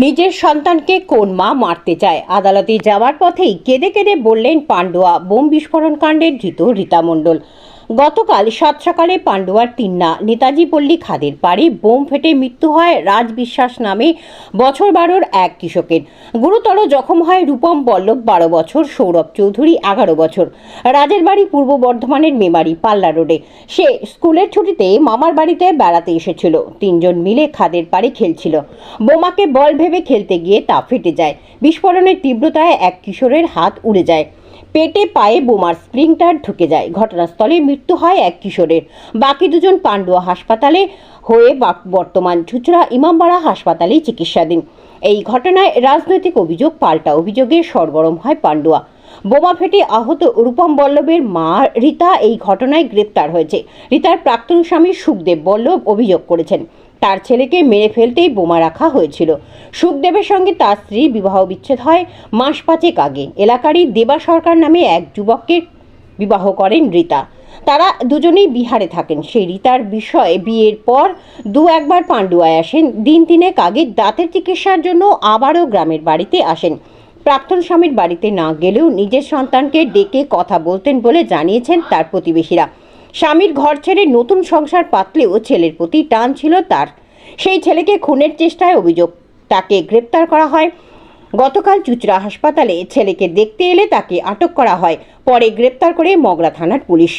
নিজের সন্তানকে কোন মা মারতে চায়? আদালতে যাওয়ার পথেই কেঁদে কেঁদে বললেন পাণ্ডুয়া বোম বিস্ফোরণ কাণ্ডের ধৃত রীতা মণ্ডল। গতকাল সাত সকালে পান্ডুয়ার তিন্না নেতাজি পল্লী খাদের পাড়ে বোম ফেটে মৃত্যু হয় রাজ বিশ্বাস নামে বছর বারোর এক কৃষকের। গুরুতর জখম হয় রূপম পল্লব বারো বছর, সৌরভ চৌধুরী এগারো বছর। রাজের বাড়ি পূর্ব বর্ধমানের মেমারি পাল্লা রোডে। সে স্কুলের ছুটিতে মামার বাড়িতে বেড়াতে এসেছিল। তিনজন মিলে খাদের পাড়ে খেলছিল। বোমাকে বল ভেবে খেলতে গিয়ে তা ফেটে যায়। বিস্ফোরণের তীব্রতায় এক কিশোরের হাত উড়ে যায়। পেটে পায়ে বোমার স্প্রিংটার ঢুকে যায়। ঘটনাস্থলে মৃত্যু হয় এক কিশোরের। বাকি দুজন পান্ডুয়া হাসপাতালে হয়ে বর্তমান ছুচরা ইমামবাড়া হাসপাতালে চিকিৎসাধীন। এই ঘটনায় রাজনৈতিক অভিযোগ, পাল্টা অভিযোগে সরগরম হয় পান্ডুয়া। বোমা ফেটে আহত রূপম বল্লভের মা রীতা এই ঘটনায় গ্রেপ্তার হয়েছে। রীতার প্রাক্তন স্বামী সুখদেব বল্লভ অভিযোগ করেছেন। তার ছেলেকে মেরে ফেলতেই বোমা রাখা হয়েছিল। সুখদেবের সঙ্গে তার স্ত্রীর বিবাহ বিচ্ছেদ হয় মাস পাঁচেক আগে। এলাকারই দেবা সরকার নামে এক যুবককে বিবাহ করেন রীতা। তারা দুজনেই বিহারে থাকেন। সেই রীতার বিষয়ে বিয়ের পর দু একবার পান্ডুয়ায় আসেন। দিন তিনেক আগে দাঁতের চিকিৎসার জন্য আবারও গ্রামের বাড়িতে আসেন। প্রাক্তন স্বামীর বাড়িতে না গেলেও নিজের সন্তানকে ডেকে কথা বলতেন বলে জানিয়েছেন তার প্রতিবেশীরা। স্বামীর ঘর ছেড়ে নতুন সংসার পাতলেও ছেলের প্রতি টান ছিল তার। সেই ছেলেকে খুনের চেষ্টায় অভিযোগ। তাকে গ্রেপ্তার করা হয়। গতকাল চুচড়া হাসপাতালে ছেলেকে দেখতে এলে তাকে আটক করা হয়। পরে গ্রেপ্তার করে মগরা থানার পুলিশ।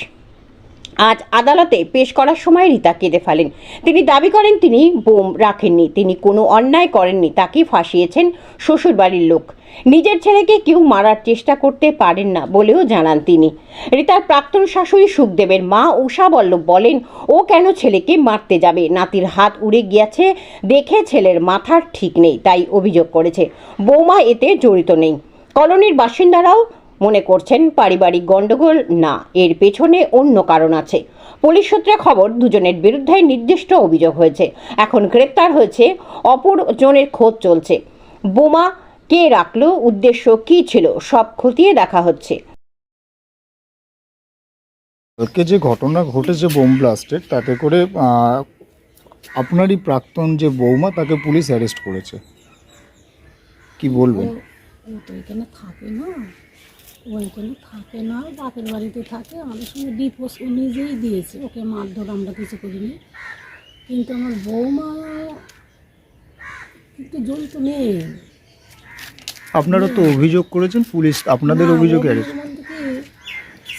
আজ আদালতে পেশ করার সময় রীতা কেঁদে ফেলেন। তিনি দাবি করেন তিনি বোম রাখেননি, তিনি কোনো অন্যায় করেননি, তাকে ফাঁসিয়েছেন শ্বশুরবাড়ির লোক। নিজের ছেলেকে কেউ মারার চেষ্টা করতে পারেন না বলেও জানান তিনি। রীতার প্রাক্তন শাশুড়ি সুখদেবের মা উষা বল্লভ বলেন, ও কেন ছেলেকে মারতে যাবে? নাতির হাত উড়ে গিয়েছে, দেখে ছেলের মাথার ঠিক নেই, তাই অভিযোগ করেছে। বৌমা এতে জড়িত নেই। কলোনির বাসিন্দারাও মনে করছেন পারিবারিক গণ্ডগোল না এর পেছনে অন্য কারণ আছে। পুলিশ সূত্রে খবর দুজনের বিরুদ্ধে নির্দিষ্ট অভিযোগ হয়েছে। এখন গ্রেপ্তার হয়েছে অপর জনের খোঁজ চলছে। বোমা কে রাখল? উদ্দেশ্য কী ছিল? সব খতিয়ে দেখা হচ্ছে। কালকে যে ঘটনা ঘটেছে বোম ব্লাস্টের তাতে করে আপনারই প্রাক্তন যে বৌমা তাকে পুলিশ অ্যারেস্ট করেছে। কি বলবেন? ও তো এখানে থাকে না। ও এখানে থাকে না বাপের বাড়িতে থাকে। আমাদের সঙ্গে ডিপোজ ও নিজেই দিয়েছে। ওকে মারধর আমরা কিছু করিনি। কিন্তু আমার বৌমা কিন্তু জড়িত নেই আপনারা তো অভিযোগ করেছেন পুলিশ আপনাদের অভিযোগ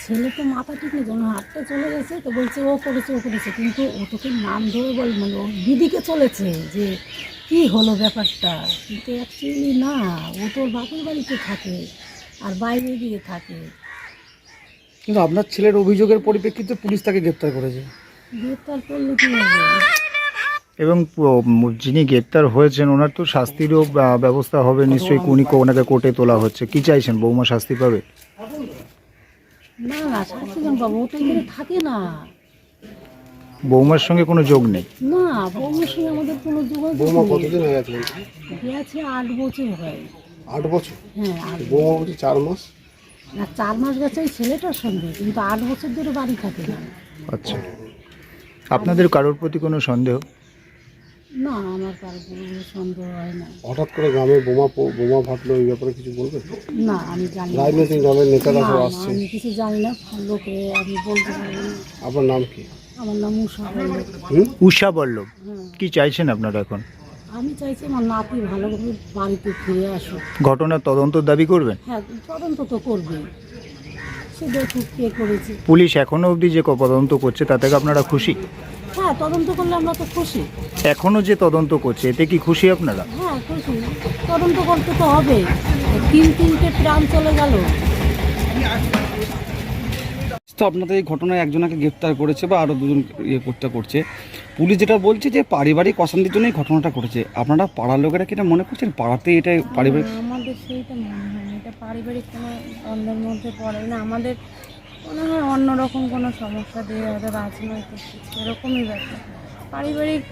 ছেলে তো মাথা ঠিক নেই যখন হাঁটতে চলে গেছে তো বলছে ও করেছে ও করেছে। কিন্তু ও তোকে নাম ধরে বল মানে ও দিদিকে চলেছে যে কি হলো ব্যাপারটা? কিন্তু অ্যাকচুয়ালি না ও তোর বাপের বাড়িতে থাকে। আর বাইরে দিয়ে থাকে। কিন্তু আপনার ছেলের অভিযোগের পরিপ্রেক্ষিতে পুলিশ তাকে গ্রেপ্তার করেছে। গ্রেপ্তার করলে কি হবে এবং যিনি গ্রেপ্তার হয়েছেন ওনার তো শাস্তিরও ব্যবস্থা হবে নিশ্চয়ই। উনি কো- ওনাকে কোর্টে তোলা হচ্ছে। কি চাইছেন? বৌমা শাস্তি পাবে? না না শাস্তিজন বাবু ও তো এখানে থাকে না। বৌমার সঙ্গে কোনো যোগ নেই? না বৌমার সঙ্গে আমাদের কোনো যোগাযোগ বৌমা কতদিন হয়ে গেছে গেছে আট বছর হয়। আট বছর। হ্যাঁ বৌমা বলছে চার মাস। না চার মাস গেছে ওই ছেলেটার সঙ্গে কিন্তু আট বছর ধরে বাড়ি থাকে না। আচ্ছা। আপনাদের কারোর প্রতি কোনো সন্দেহ? না আমার কারও কোনো সন্দেহ হয় না। হঠাৎ করে গ্রামে বোমা প- বোমা ফাটলো এই ব্যাপারে কিছু বলবেন? না আমি জানি না। রাজনৈতিক দলের নেতারা না, সব না, আসছে। আমি কিছু জানি না। লোকে আমি বলতে পারব না। আপনার নাম কি? আমার নাম উষা বলল হুম? উষা বল্লভ। হ্যাঁ। কি চাইছেন আপনারা এখন? আমি চাইছি আমার নাতি ভালোভাবে বাড়িতে ফিরে আসুক। ঘটনার তদন্ত দাবি করবেন হ্যাঁ তদন্ত তো করবে। সে দেখুক কে করেছে। পুলিশ এখনও অবধি যে তদন্ত করছে তাতে কি আপনারা খুশি? হ্যাঁ তদন্ত করলে আমরা তো খুশি। এখনও যে তদন্ত করছে এতে কি খুশি আপনারা? হ্যাঁ খুশি। তদন্ত করতে তো হবে। তিন তিনটে প্রাণ চলে গেল। তো আপনাদের এই ঘটনায় একজনকে গ্রেপ্তার করেছে বা আরও দুজন ইয়ে করতে করছে। পুলিশ যেটা বলছে যে পারিবারিক অশান্তির জন্য এই ঘটনাটা করেছে আপনারা পাড়ার লোকেরা কি এটা মনে করছেন? পাড়াতে এটা পারিবারিক না, আমাদের সেইটা মনে হয় না। এটা পারিবারিক কোনো দ্বন্দ্বের মধ্যে পড়ে না। আমাদের মনে হয় অন্যরকম কোনো সমস্যা দিয়ে হয়তো রাজনৈতিক এরকমই ব্যাপার। পারিবারিক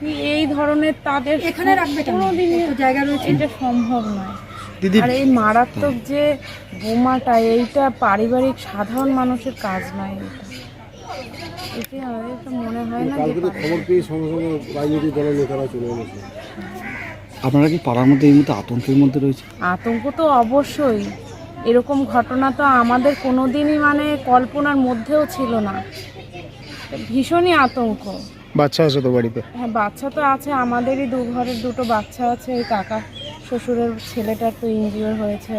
কি এই ধরনের তাদের এখানে রাখবে কোনোদিনই জায়গা রয়েছে। এটা সম্ভব নয়। আর এই মারাত্মক যে বোমাটা এইটা পারিবারিক সাধারণ মানুষের কাজ নয় এটা। এটি আমাদের তো মনে হয় না কালকে তো খবর পেয়ে সঙ্গে সঙ্গে রাজনৈতিক দলের নেতারা চলে এসেছে। আপনারা কি পাড়ার মধ্যে এই মুহূর্তে আতঙ্কের মধ্যে রয়েছে আতঙ্ক তো অবশ্যই। এরকম ঘটনা তো আমাদের কোনোদিনই মানে কল্পনার মধ্যেও ছিল না। ভীষণই আতঙ্ক। বাচ্চা আছে তো বাড়িতে? হ্যাঁ বাচ্চা তো আছে। আমাদেরই দু ঘরের দুটো বাচ্চা আছে এই কাকা। শ্বশুরের ছেলেটার তো ইনজিওর হয়েছে।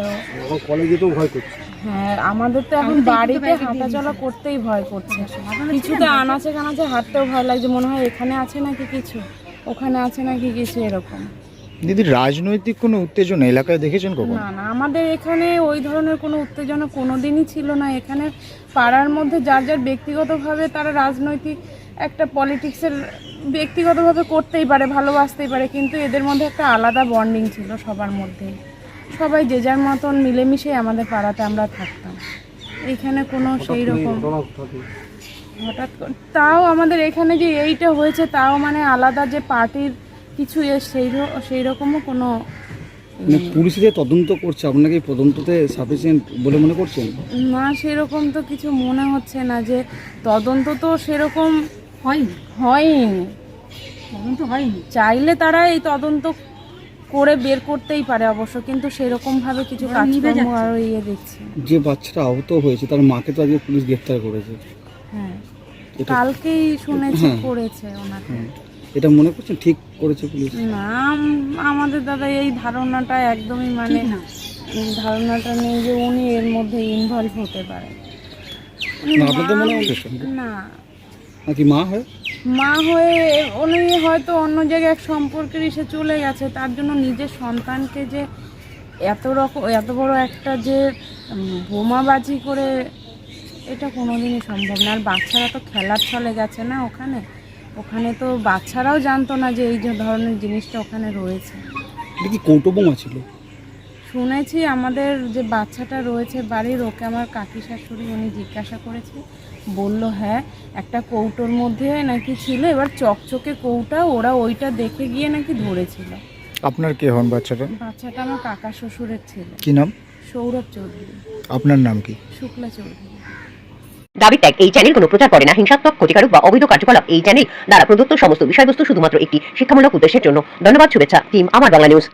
কলেজে তো ভয় করছে। হ্যাঁ আমাদের তো এখন বাড়িতে হাঁটাচলা করতেই ভয় করছে। কিছুতে আনাচে কানাচে হাঁটতেও ভয় লাগছে মনে হয় এখানে আছে নাকি কিছু? ওখানে আছে নাকি কিছু এরকম। দিদি রাজনৈতিক কোনো উত্তেজনা এলাকায় দেখেছেন কখন? না না আমাদের এখানে ওই ধরনের কোনো উত্তেজনা কোনোদিনই ছিল না। এখানে পাড়ার মধ্যে যার যার ব্যক্তিগতভাবে তারা রাজনৈতিক একটা পলিটিক্সের ব্যক্তিগতভাবে করতেই পারে ভালোবাসতেই পারে কিন্তু এদের মধ্যে একটা আলাদা বন্ডিং ছিল সবার মধ্যেই সবাই যে যার মতন মিলেমিশে আমাদের পাড়াতে আমরা থাকতাম। এখানে কোনো সেই রকম হঠাৎ করে তাও আমাদের এখানে যে এইটা হয়েছে তাও মানে আলাদা যে পার্টির কিছু এ সেই সেই রকমও কোনো মানে পুলিশ যে তদন্ত করছে আপনাকে তদন্ততে সাফিসিয়েন্ট বলে মনে করছেন? না সেরকম তো কিছু মনে হচ্ছে না যে তদন্ত তো সেরকম হয়নি হয়নি তদন্ত হয়নি? চাইলে তারা এই তদন্ত করে বের করতেই পারে অবশ্য কিন্তু সেরকম ভাবে কিছু কাজকর্ম আরও ইয়ে দেখছে। যে বাচ্চাটা আহত হয়েছে তার মাকে তো আজকে পুলিশ গ্রেফতার করেছে। হ্যাঁ কালকেই শুনেছি হ্যাঁ। করেছে ওনাকে। এটা মনে করছেন ঠিক করেছে পুলিশ? না আম- আমাদের দাদা এই ধারণাটা একদমই মানে না। এই ধারণাটা নেই যে উনি এর মধ্যে ইনভলভ হতে পারে। না, আপনাদের মা- মনে হচ্ছে না। নাকি মা হয়? মা হয়ে উনি হয়তো অন্য জায়গায় এক সম্পর্কের এসে চলে গেছে, তার জন্য নিজের সন্তানকে যে এত রকম, এত বড় একটা যে বোমাবাজি করে, এটা কোনোদিনই সম্ভব না। আর বাচ্চারা তো খেলার ছলে গেছে না ওখানে? ওখানে তো বাচ্চারাও জানতো না যে এই ধরনের জিনিসটা ওখানে রয়েছে। এটা কি কৌটো বোমা ছিল? শুনেছি আমাদের যে বাচ্চাটা রয়েছে বাড়ির ওকে আমার কাকি শাশুড়ি উনি জিজ্ঞাসা করেছে। বলল হ্যাঁ একটা কৌটোর মধ্যে নাকি ছিল এবার চকচকে কৌটা ওরা ওইটা দেখে গিয়ে নাকি ধরেছিল। আপনার কে হন বাচ্চাটা? বাচ্চাটা আমার কাকা শ্বশুরের ছেলে। কি নাম? সৌরভ চৌধুরী। আপনার নাম কি? শুক্লা চৌধুরী। দাবি ত্যাগ এই চ্যানেল কোনো প্রচার করে না। হিংসাত্মক ক্ষতিকারক বা অবৈধ কার্যকলাপ এই চ্যানেল দ্বারা প্রদত্ত সমস্ত বিষয়বস্তু শুধুমাত্র একটি শিক্ষামূলক উদ্দেশ্যের জন্য। ধন্যবাদ শুভেচ্ছা টিম আমার বাংলা নিউজ